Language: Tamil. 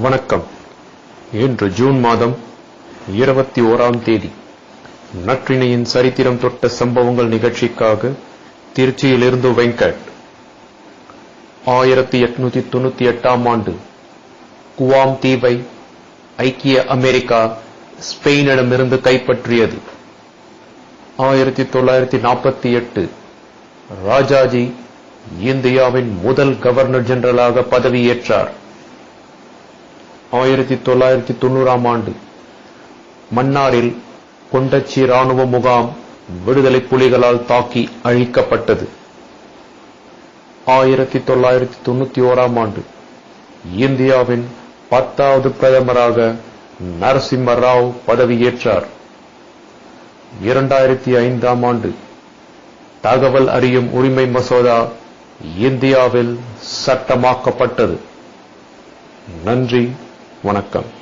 வணக்கம். இன்று ஜூன் மாதம் இருபத்தி ஓராம் தேதி. நற்றினையின் சரித்திரம் தொட்ட சம்பவங்கள் நிகழ்ச்சிக்காக திருச்சியிலிருந்து வெங்கட். ஆயிரத்தி எட்நூத்தி தொண்ணூத்தி எட்டாம் ஆண்டு குவாம் தீவை ஐக்கிய அமெரிக்கா ஸ்பெயினிடமிருந்து கைப்பற்றியது. ஆயிரத்தி தொள்ளாயிரத்தி நாற்பத்தி எட்டு ராஜாஜி இந்தியாவின் முதல் கவர்னர் ஜெனரலாக பதவியேற்றார். ஆயிரத்தி தொள்ளாயிரத்தி தொண்ணூறாம் ஆண்டு மன்னாரில் கொண்டச்சி ராணுவ முகாம் விடுதலை புலிகளால் தாக்கி அழிக்கப்பட்டது. ஆயிரத்தி தொள்ளாயிரத்தி தொண்ணூத்தி ஓராம் ஆண்டு இந்தியாவின் பத்தாவது பிரதமராக நரசிம்ம ராவ் பதவியேற்றார். இரண்டாயிரத்தி ஐந்தாம் ஆண்டு தகவல் அறியும் உரிமை மசோதா இந்தியாவில் சட்டமாக்கப்பட்டது. நன்றி. வணக்கம்.